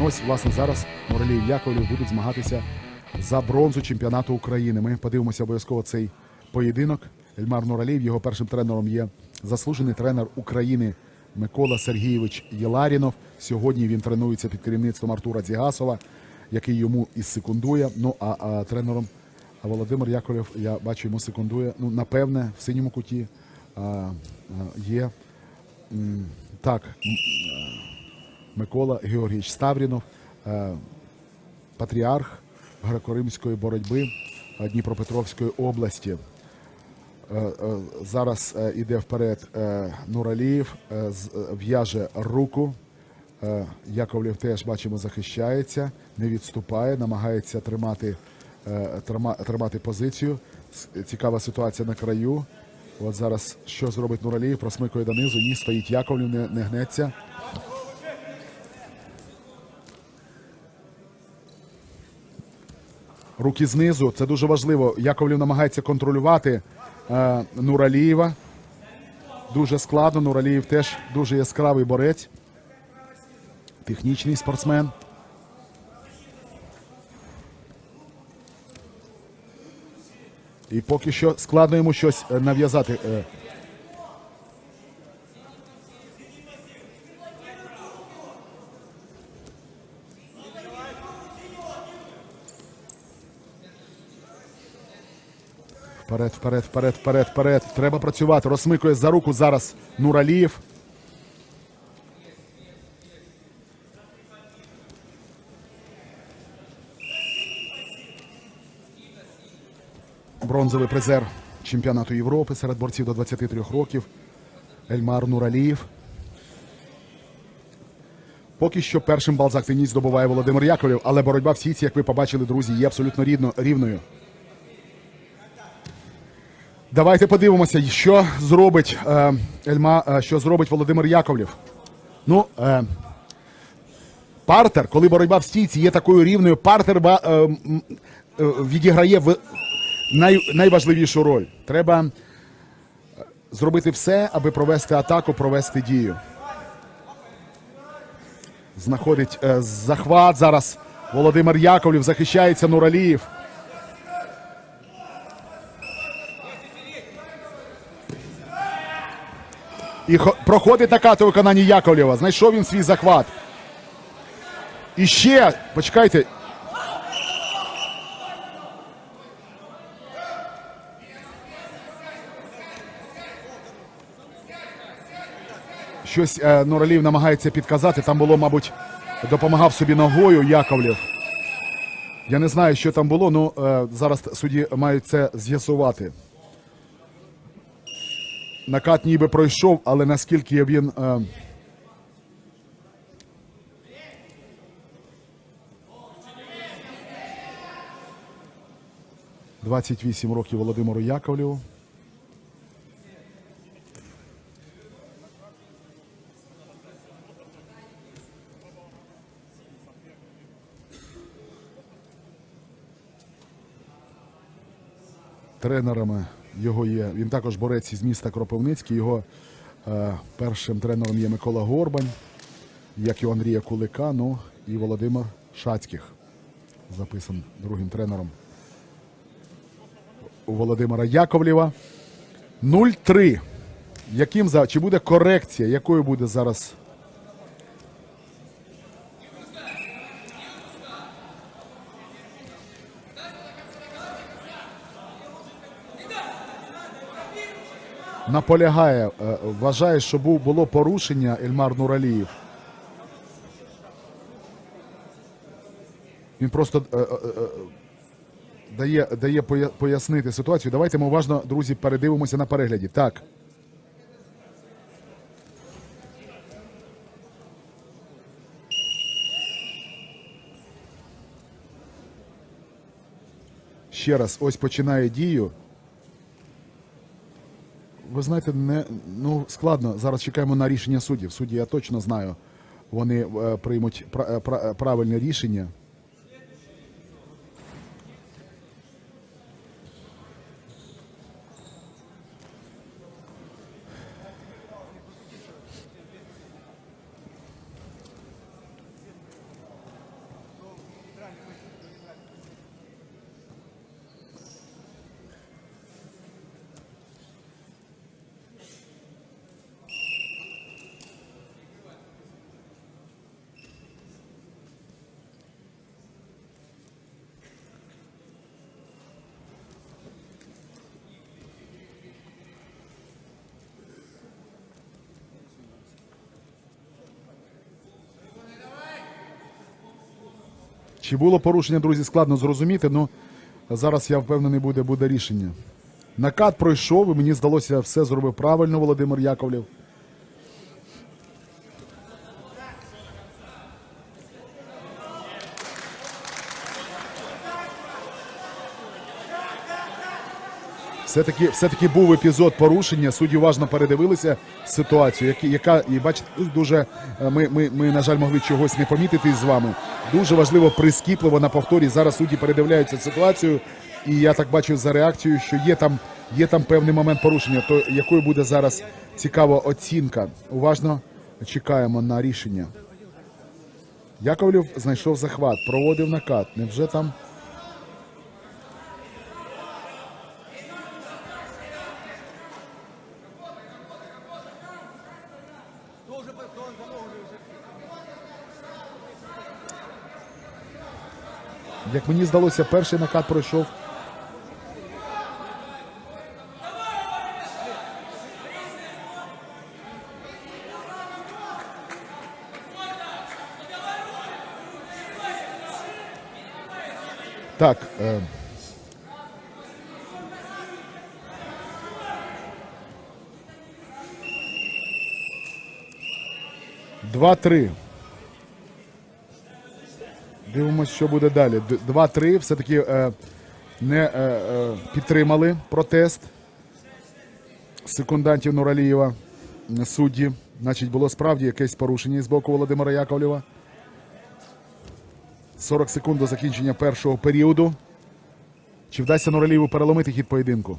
Ну ось, власне, зараз Нуралієв Яковлів будуть змагатися за бронзу чемпіонату України. Ми подивимося обов'язково цей поєдинок. Ельмар Нуралієв, його першим тренером є заслужений тренер України Микола Сергійович Єларінов. Сьогодні він тренується під керівництвом Артура Дзігасова, який йому і секундує. Ну а, а тренером Володимир Яковлев, я бачу, йому секундує. Ну, напевне, в синьому куті а, а, є так. Микола Георгійович Ставрінов, е, патріарх греко-римської боротьби Дніпропетровської області. Е, е, Зараз іде вперед Нуралієв, в'яже руку. Е, теж бачимо захищається, не відступає, намагається тримати, тримати позицію. Цікава ситуація на краю. От зараз що зробить Нуралієв? Просмикує донизу. Ні, стоїть Яковлев, не, не гнеться. Руки знизу, це дуже важливо. Яковлів намагається контролювати е, Нуралієва. Дуже складно. Нуралієв теж дуже яскравий борець. Технічний спортсмен. І поки що складно йому щось е, нав'язати. Вперед, вперед, вперед, вперед, вперед. Треба працювати. Розсмикує за руку зараз Нуралієв. Бронзовий призер чемпіонату Європи серед борців до 23 років. Ельмар Нуралієв. Поки що першим бал за активність здобуває Володимир Яковлів, але боротьба в сітці, як ви побачили, друзі, є абсолютно рівно, рівною. Давайте подивимося, що зробить е, Ельма, е, що зробить Володимир Яковлів. Ну, е, партер, коли боротьба в стійці є такою рівною, партер е, е, відіграє в най, найважливішу роль. Треба е, зробити все, аби провести атаку, провести дію. Знаходить е, захват зараз. Володимир Яковлів захищається Нуралієв. Проходить накати у виконанні Яковлєва. Знайшов він свій захват. І ще, почекайте. Щось е, Нуралів намагається підказати. Там було, мабуть, допомагав собі ногою Яковлєв. Я не знаю, що там було, ну е, зараз судді мають це з'ясувати. Накат ніби пройшов, але наскільки він. Е... Двадцять вісім років Володимиру Яковлєву. Тренерами його є. Він також борець із міста Кропивницький. Його е, першим тренером є Микола Горбань, як і Андрія Кулика, ну і Володимир Шацьких. Записан другим тренером у Володимира Яковлєва. 0-3. Яким за чи буде корекція? Якою буде зараз? Наполягає, е, вважає, що було порушення Ельмар Нуралієв. Він просто е, е, дає, дає пояснити ситуацію. Давайте ми уважно, друзі, передивимося на перегляді. Так. Ще раз, ось починає дію. Ви знаєте, не ну складно. Зараз чекаємо на рішення суддів. Судді я точно знаю. Вони е, приймуть е, е, правильне рішення. Чи було порушення, друзі, складно зрозуміти, ну зараз я впевнений, буде, буде рішення. Накат пройшов, і мені здалося, все зробив правильно Володимир Яковлів. Все-таки, все-таки був епізод порушення. Судді уважно передивилися ситуацію, яка, і бачите, дуже е, ми, ми, ми, на жаль, могли чогось не помітити з вами. Дуже важливо прискіпливо на повторі. Зараз судді передивляються ситуацію, і я так бачу за реакцією, що є там, є там певний момент порушення. То якою буде зараз цікава оцінка? Уважно чекаємо на рішення. Яковлів знайшов захват, проводив накат. Невже там Як мені здалося, перший накат пройшов. Так. Е... Два-три. Дивимось, що буде далі. Д- 2-3. Все-таки е, не е, е, підтримали протест секундантів Нуралієва судді. Значить, було справді якесь порушення з боку Володимира Яковлєва. 40 секунд до закінчення першого періоду. Чи вдасться Нуралієву переломити хід поєдинку?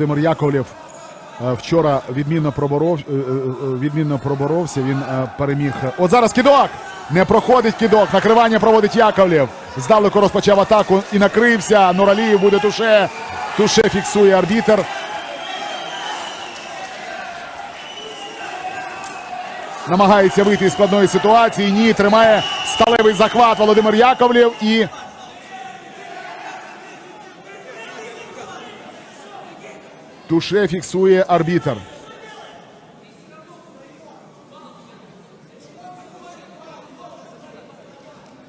Володимир Яковлєв е, вчора відмінно проборов, е, е, відмінно проборовся. Він переміг. От зараз кідок! Не проходить кідок. Накривання проводить Яковлєв. Здалеку розпочав атаку і накрився. Нуралієв буде туше. Туше фіксує арбітер. Намагається вийти із складної ситуації. Ні, тримає сталевий захват Володимир Яковлєв і Туше фіксує арбітер.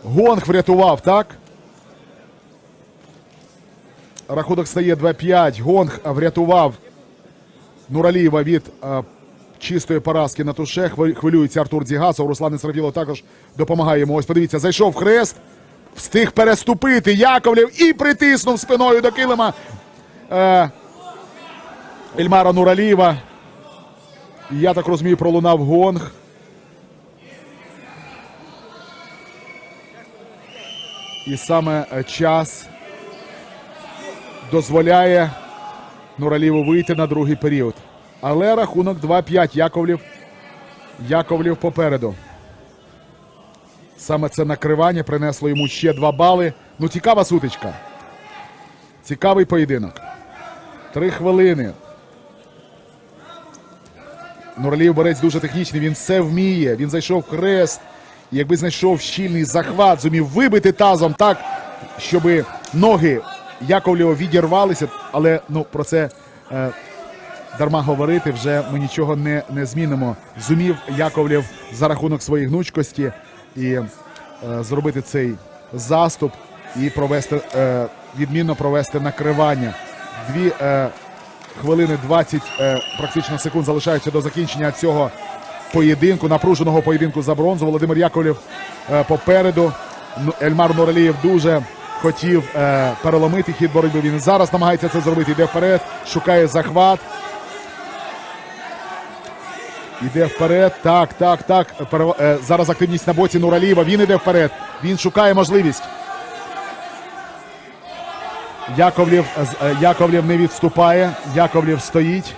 Гонг врятував, так? Рахунок стає 2-5. Гонг врятував Нуралієва від е, чистої поразки на туше. Хвилюється Артур Дзігасов. Руслан Сравіло також допомагає йому. Ось подивіться, зайшов хрест, встиг переступити Яковлів і притиснув спиною до килима. Е, Ельмара Нуралієва. Я так розумію, пролунав гонг. І саме е, час дозволяє Нуралієву вийти на другий період. Але рахунок 2-5. Яковлів. Яковлів попереду. Саме це накривання принесло йому ще 2 бали. Ну, цікава сутичка. Цікавий поєдинок. Три хвилини. Нуралієв борець дуже технічний, він все вміє. Він зайшов хрест. І Якби знайшов щільний захват, зумів вибити тазом так, щоб ноги Яковлєва відірвалися, але ну про це е, дарма говорити, вже ми нічого не, не змінимо. Зумів Яковлєв за рахунок своєї гнучкості і е, зробити цей заступ і провести е, відмінно провести накривання. Дві е, хвилини 20 е, практично секунд залишаються до закінчення цього поєдинку, напруженого поєдинку за бронзу. Володимир Яковлєв е, попереду. Ельмар Нуралієв дуже хотів е, переломити хід боротьби. Він зараз намагається це зробити. Йде вперед, шукає захват. Іде вперед. Так, так, так. Зараз активність на боці Нуралієва. Він іде вперед. Він шукає можливість. Яковлєв, з- е, не відступає. Яковлєв стоїть.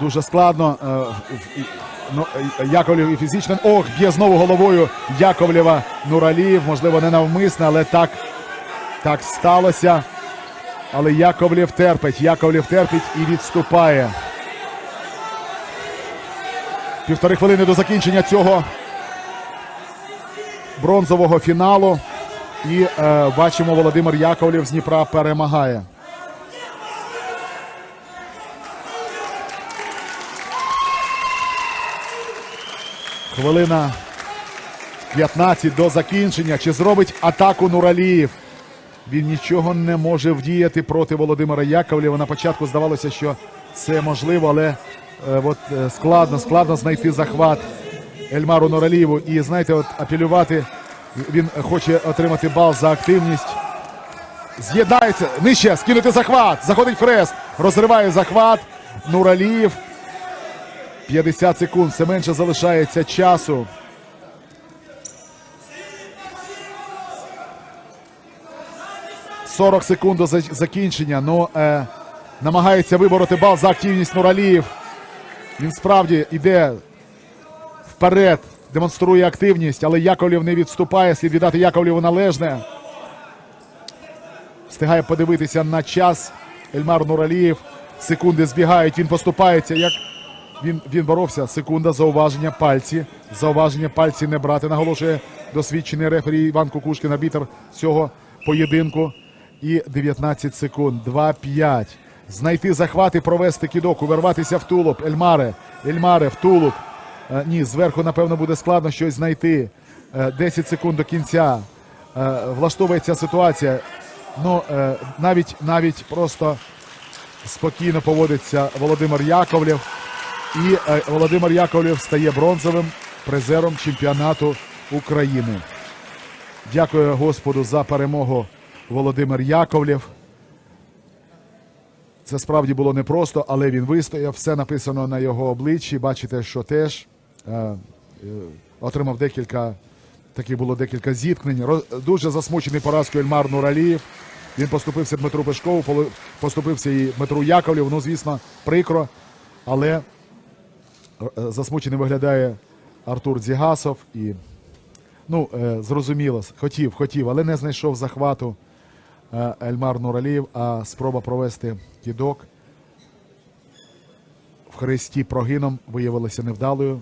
Дуже складно. е, Ну, е, Яковлєв і фізично. Ох, б'є знову головою Яковлєва Нуралієв. Можливо, не навмисно, але так, так сталося. Але Яковлєв терпить. Яковлєв терпить і відступає. Півтори хвилини до закінчення цього бронзового фіналу. І е, бачимо, Володимир Яковлєв з Дніпра перемагає. Хвилина 15 до закінчення. Чи зробить атаку Нураліїв? Він нічого не може вдіяти проти Володимира Яковлєва. На початку здавалося, що це можливо, але е, от, е, складно, складно знайти захват Ельмару Нуралієву. І знаєте, от апелювати. Він хоче отримати бал за активність. З'єднається. Нижче, скинути захват. Заходить Фрест. Розриває захват. Нуралієв. 50 секунд. Все менше залишається часу. «40 секунд до закінчення. Ну, е, намагається вибороти бал за активність Нураліїв. Він справді йде вперед, демонструє активність, але Яковлєв не відступає. Слід віддати Яковлєву належне. Встигає подивитися на час. Ельмар Нуралієв. Секунди збігають. Він поступається. Як він, він боровся. Секунда, зауваження пальці. Зауваження пальці не брати. Наголошує досвідчений рефері Іван Кукушкін, арбітр цього поєдинку. І 19 секунд. 2-5. Знайти захват і провести кідок, увірватися в тулуб. Ельмаре. Ельмаре в тулуб. Е, Ні, зверху, напевно, буде складно щось знайти. Е, 10 секунд до кінця. Е, Влаштовується ситуація. Ну, е, навіть, навіть просто спокійно поводиться Володимир Яковлєв. І е, Володимир Яковлєв стає бронзовим призером чемпіонату України. Дякую Господу за перемогу Володимир Яковлєв. Це справді було непросто, але він вистояв. Все написано на його обличчі. Бачите, що теж е, е, отримав декілька, таких було декілька зіткнень. Дуже засмучений поразкою Ельмар Нуралієв. Він поступився Дмитру Пешкову, поступився і Дмитру Яковлєву. Ну, звісно, прикро, але е, засмучений виглядає Артур Дзігасов. І, ну, е, зрозуміло, хотів, хотів, але не знайшов захвату е, Ельмар Нуралієв, а спроба провести кідок в хресті прогином виявилася невдалою.